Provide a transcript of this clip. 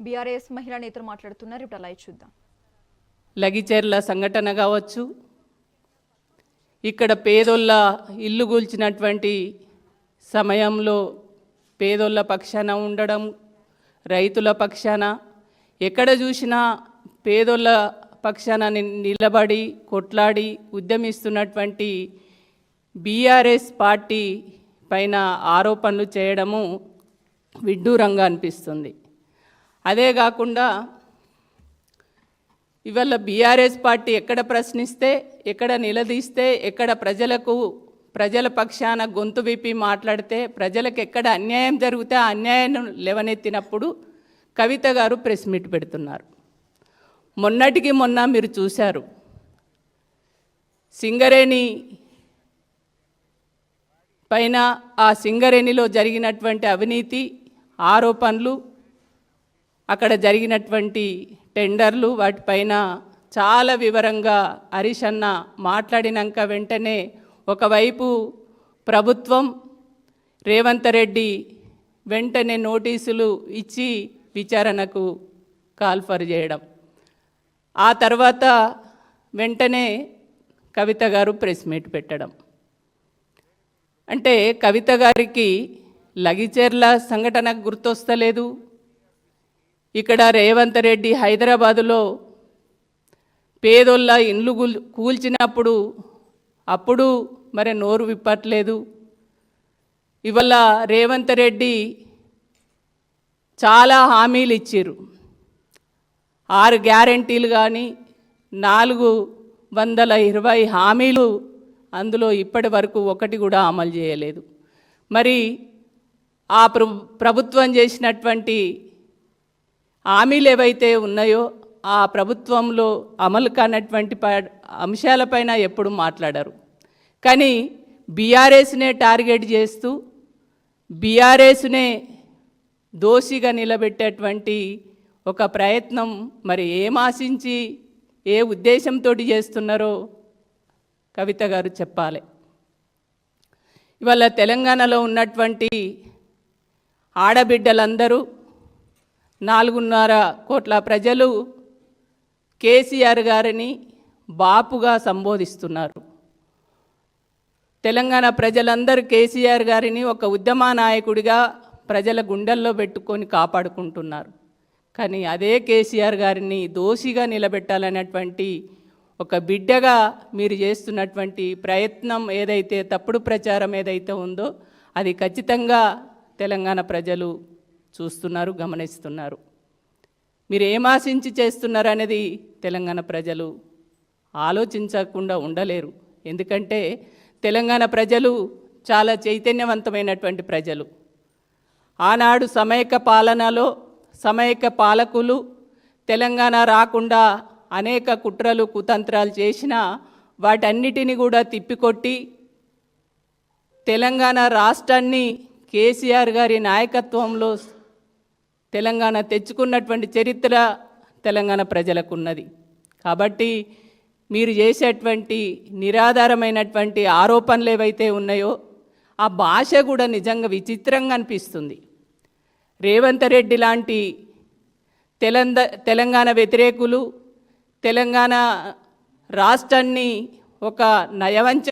BRS మహిళా నేతలు మాట్లాడుతున్నారు ఇప్పుడు లైవ్ చూద్దాం. లగిచేర్ల సంఘటన కావచ్చు ఇక్కడ పేదోళ్ళ ఇల్లు కూల్చినటువంటి సమయంలో పేదోళ్ళ పక్షాన ఉండడం రైతుల పక్షాన ఎక్కడ చూసినా పేదోళ్ళ పక్షాన నిలబడి కొట్లాడి ఉద్యమిస్తున్నటువంటి బీఆర్ఎస్ పార్టీ పైన ఆరోపణలు చేయడము విడ్డూరంగా అనిపిస్తుంది. అదే కాకుండా ఇవాళ బీఆర్ఎస్ పార్టీ ఎక్కడ ప్రశ్నిస్తే ఎక్కడ నిలదీస్తే ఎక్కడ ప్రజలకు ప్రజల పక్షాన గొంతు విప్పి మాట్లాడితే ప్రజలకు ఎక్కడ అన్యాయం జరిగితే ఆ అన్యాయం లేవనెత్తినప్పుడు కవిత గారు ప్రెస్ మీట్ పెడుతున్నారు. మొన్నటికి మొన్న మీరు చూశారు. సింగరేణి పైన ఆ సింగరేణిలో జరిగినటువంటి అవినీతి ఆరోపణలు అక్కడ జరిగినటువంటి టెండర్లు వాటిపైన చాలా వివరంగా హరీష్ అన్న మాట్లాడినాక వెంటనే ఒకవైపు ప్రభుత్వం రేవంత్ రెడ్డి వెంటనే నోటీసులు ఇచ్చి విచారణకు కాల్ఫర్ చేయడం. ఆ తర్వాత వెంటనే కవిత గారు ప్రెస్ మీట్ పెట్టడం. అంటే కవిత గారికి లగిచేర్ల సంఘటన గుర్తొస్తలేదు. ఇక్కడ రేవంత్ రెడ్డి హైదరాబాదులో పేదోళ్ళ ఇండ్లు కూల్- కూల్చినప్పుడు అప్పుడు మరి నోరు విప్పట్లేదు. ఇవాళ రేవంత్ రెడ్డి చాలా హామీలు ఇచ్చారు ఆరు గ్యారంటీలు కానీ నాలుగు వందల ఇరవై హామీలు అందులో ఇప్పటి వరకు ఒకటి కూడా అమలు చేయలేదు. మరి ఆ ప్రభుత్వం చేసినటువంటి హామీలు ఏవైతే ఉన్నాయో ఆ ప్రభుత్వంలో అమలు కానటువంటి ప అంశాలపైన ఎప్పుడు మాట్లాడరు. కానీ బీఆర్ఎస్నే టార్గెట్ చేస్తూ బీఆర్ఎస్నే దోషిగా నిలబెట్టేటువంటి ఒక ప్రయత్నం మరి ఏం ఆశించి ఏ ఉద్దేశంతో చేస్తున్నారో కవిత గారు చెప్పాలి. ఇవాళ తెలంగాణలో ఉన్నటువంటి ఆడబిడ్డలందరూ నాలుగున్నర కోట్ల ప్రజలు కేసీఆర్ గారిని బాపుగా సంబోధిస్తున్నారు. తెలంగాణ ప్రజలందరూ కేసీఆర్ గారిని ఒక ఉద్యమ నాయకుడిగా ప్రజల గుండెల్లో పెట్టుకొని కాపాడుకుంటున్నారు. కానీ అదే కేసీఆర్ గారిని దోషిగా నిలబెట్టాలనేటువంటి ఒక బిడ్డగా మీరు చేస్తున్నటువంటి ప్రయత్నం ఏదైతే తప్పుడు ప్రచారం ఏదైతే ఉందో అది ఖచ్చితంగా తెలంగాణ ప్రజలు చూస్తున్నారు గమనిస్తున్నారు. మీరు ఏమాశించి చేస్తున్నారు అనేది తెలంగాణ ప్రజలు ఆలోచించకుండా ఉండలేరు. ఎందుకంటే తెలంగాణ ప్రజలు చాలా చైతన్యవంతమైనటువంటి ప్రజలు. ఆనాడు సమయక పాలనలో సమయక పాలకులు తెలంగాణ రాకుండా అనేక కుట్రలు కుతంత్రాలు చేసినా వాటన్నిటిని కూడా తిప్పికొట్టి తెలంగాణ రాష్ట్రాన్ని కేసీఆర్ గారి నాయకత్వంలో తెలంగాణ తెచ్చుకున్నటువంటి చరిత్ర తెలంగాణ ప్రజలకు ఉన్నది కాబట్టి మీరు చేసేటువంటి నిరాధారమైనటువంటి ఆరోపణలు ఏవైతే ఉన్నాయో ఆ భాష కూడా నిజంగా విచిత్రంగా అనిపిస్తుంది. రేవంత్ రెడ్డి లాంటి తెలంద తెలంగాణ వ్యతిరేకులు తెలంగాణ రాష్ట్రాన్ని ఒక నయవంచ